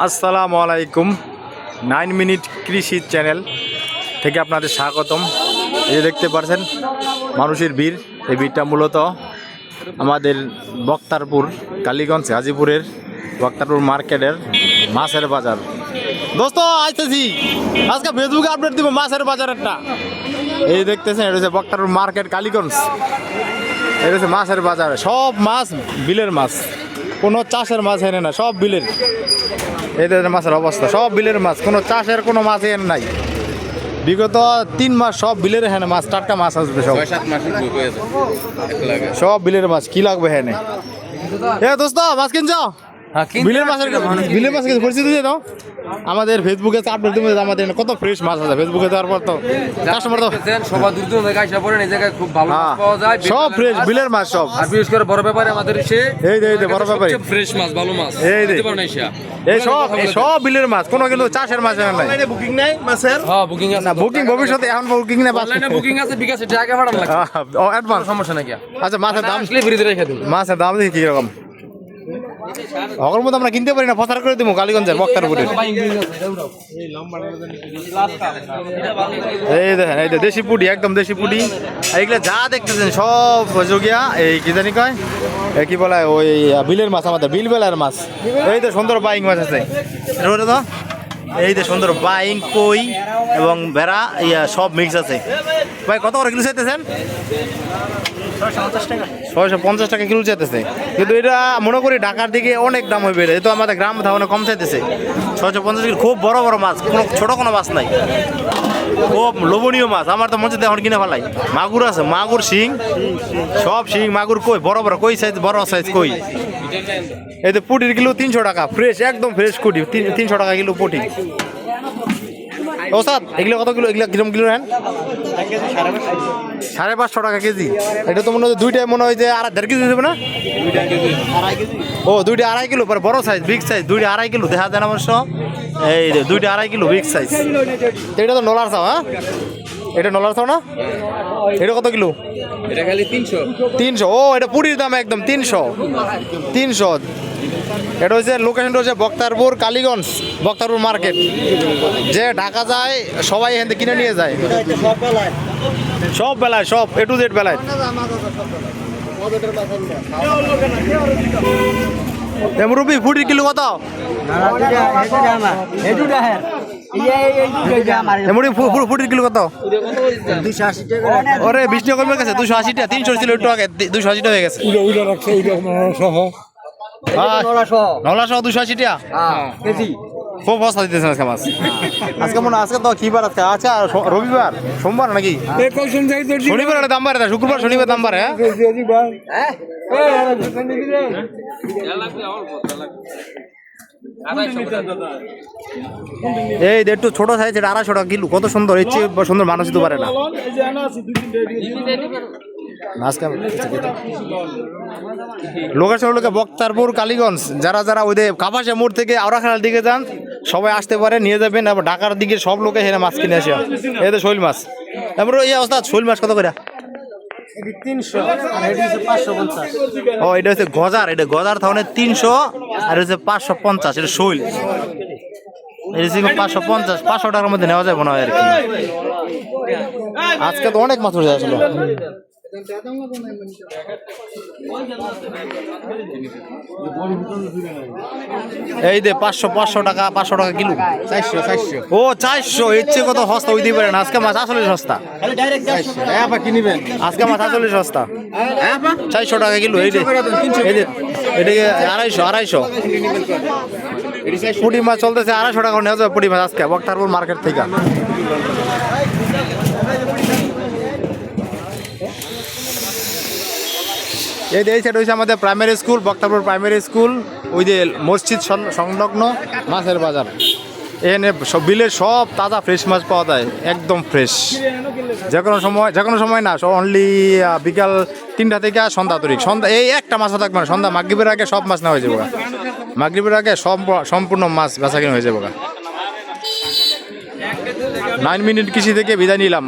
আসসালামু আলাইকুম। Nine minute কৃষি চ্যানেল থেকে আপনাদের স্বাগতম। এই দেখতে পাচ্ছেন মানুষের ভিড়, এই ভিড়টা মূলত আমাদের বক্তারপুর, কালীগঞ্জ, গাজীপুরের বক্তারপুর মার্কেটের মাছের বাজার। দোস্ত, আইতেছি। আজকে ফেসবুকে আপডেট দিব মাছের বাজারেরটা। এই দেখতেছেন, এটা হচ্ছে বক্তারপুর মার্কেট, কালীগঞ্জ। এটা হচ্ছে মাছের বাজার। সব মাছ, বিলের মাছ। কোনো চাষের মাছ এনে না, সব বিলের। এই ধরনের মাছের অবস্থা সব বিলের মাছ কোনো চাষের কোনো মাছ এর নাই। বিগত তিন মাস সব বিলের হ্যাঁ মাছ টাটকা মাছ আসবে সব। হয়ে সব বিলের মাছ কি লাগবে হ্যাঁ এ দোস্ত মাছ কিনছ? বিলের মাছের বিলের মাছ কিনছো পরিচিত দিয়ে দাও। আমাদের ফেসবুকে আপডেট দিব যে আমাদের কত ফ্রেশ মাছ আছে ফেসবুকে দেওয়ার পর তো কাস্টমার তো সবার দূর দূর থেকে আসা পড়েন এই জায়গায় খুব ভালো হ্যাঁ। মাছ পাওয়া যায়। সব ফ্রেশ বিলের মাছ সব। আর বিশেষ করে বড় ব্যাপারে আমাদের সে এই এই বড় ব্যাপারে। ফ্রেশ মাছ ভালো মাছ। এই। দিতে পারেন এসে এই সব এই সব বিলের মাছ কোনো কিন্তু চাষের মাছ নাই। বুকিং নাই মাছের? হ্যাঁ বুকিং আছে না বুকিং ভবিষ্যতে এখন বুকিং না বাস। অনলাইনে বুকিং আছে বিকাশে টাকা পাঠান লাগে ও অ্যাডভান্স সমস্যা নাকি আচ্ছা মাছের দাম আসলে ফ্রিতে রেখে দিন মাছের দাম দেখি কীরকম। অগর মতো আমরা কিনতে পারি না, প্রচার করে দিব কালীগঞ্জের বক্তারপুরের এই দেখেন, এই দেশি পুডি একদম দেশি আর এগুলো যা দেখতেছেন সব যোগিয়া, এই কি জানি কয়? কি বলে, ওই বিলের মাছ, আমাদের বিল বেলার মাছ। এই তো সুন্দর বাইং মাছ আছে। এই যে সুন্দর বাইং, কই এবং ভেড়া, ইয়া, সব মিক্স আছে। ভাই, কত করে কিলো চাইতেছেন? ছয়শো পঞ্চাশ টাকা কিলো চাইতেছে। কিন্তু এটা মনে করি ঢাকার দিকে অনেক দাম হইবে এটা। তো আমাদের গ্রাম ধারণা কম চাইতেছে। ছয়শো পঞ্চাশ কিলো খুব বড় বড় মাছ, কোনো ছোট কোনো মাছ নাই। খুব লোভনীয় মাছ। আমার তো মনে এখন কিনে ফেলাই। মাগুর আছে, মাগুর, শিং, সব শিং, মাগুর কই? বড় বড়, কই সাইজ বড় সাইজ কই? এই তো পুটির কিলো তিনশো টাকা ফ্রেশ একদম ফ্রেশ কুটি তিনশো টাকা কিলো পুটি। ওস্তাদ এগুলো কত কিলো? এগুলো কিরম কিলো নেন? সাড়ে পাঁচশো টাকা কেজি। এটা তো মনে হয় দুইটাই মনে হয় যে আর দেড় কেজি দেবে না? ও দুইটা আড়াই কিলো পরে বড় সাইজ বিগ সাইজ দুইটা আড়াই কিলো দেখা যায় না অবশ্য এই দুইটা আড়াই কিলো বিগ সাইজ এটা তো নলার চাও হ্যাঁ? এটা নলার চাও না? এটা কত কিলো? এটা খালি তিনশো। তিনশো। ও এটা পুরীর দাম একদম তিনশো। তিনশো। এটা হচ্ছে লোকেশনটা হচ্ছে বক্তারপুর, কালীগঞ্জ, বক্তারপুর মার্কেট যে ঢাকা যায়, সবাই এখান কিনে নিয়ে যায়। সব বেলায়, সব এ টু জেড বেলায়। মুরব্বী, ফুটির কিলো কত? বিষ্ণু দুশো আশি টাকা তিনশো ছিল আগে দুশো আশি টাকা হয়ে গেছে। হ্যাঁ, দুশো আশি টাকা খুব বস্তা দিতেছেন আজকে মাছ। আজকে মনে আজকে তো কি বার আজকে? আচ্ছা স- রবিবার সোমবার নাকি? শনিবার দাম বাড়ে শুক্রবার শনিবার দাম বাড়ে হ্যাঁ? এই যে একটু ছোট সাইজ এটা আড়াইশো টাকা কিলো কত সুন্দর এর চেয়ে সুন্দর মানুষ দিতে পারে না। আজকে লোকেশন গিয়ে বক্তারপুর কালীগঞ্জ। যারা যারা ওই কাপাসা মোড় থেকে আওড়াখানার দিকে যান সবাই আসতে পারে নিয়ে যাবেন। আবার ঢাকার দিকে সব লোকে হেনে মাছ কিনে আসে। এই তো শৈল মাছ। তারপরে এই অবস্থা শৈল মাছ কত করে? ও এটা হচ্ছে গজার এটা গজার থাউনে তিনশো আর হচ্ছে পাঁচশো পঞ্চাশ এটা শৈল। পাঁচশো পঞ্চাশ পাঁচশো টাকার মধ্যে নেওয়া যায় মনে হয় আর কি। আজকে তো অনেক মাছ হয়ে আসলো। এই দে পাঁচশো পাঁচশো টাকা পাঁচশো টাকা কিলো। চারশো চারশো। ও চারশো চেয়ে কত সস্তা হইতে পারে না? আজকে মাছ আসলে সস্তা। কিনবেন। আজকে মাছ আসলে সস্তা। চারশো টাকা কিলো এই এই যে এদিকে আড়াইশো আড়াইশো। পুটি মাছ চলতেছে আড়াইশো টাকা নেওয়া যাবে পুটি মাছ আজকে বক্তারপুর মার্কেট থেকে। এই এই সাইড হয়েছে আমাদের primary school Baktarpur primary school ওই যে মসজিদ সংলগ্ন মাছের বাজার। এখানে সব বিলের সব তাজা ফ্রেশ মাছ পাওয়া যায়, একদম ফ্রেশ যে কোনো সময় যে কোনো সময় না অনলি বিকাল তিনটা থেকে সন্ধ্যা তরিক সন্ধ্যা এই একটা মাছও থাকবে না, সন্ধ্যা মাগরীবের আগে সব মাছ নেওয়া হয়ে যাবে মাগরীবের আগে সব সম্পূর্ণ মাছ বেচা কিনে হয়ে যাবে নাইন মিনিট কৃষি থেকে বিদায় নিলাম।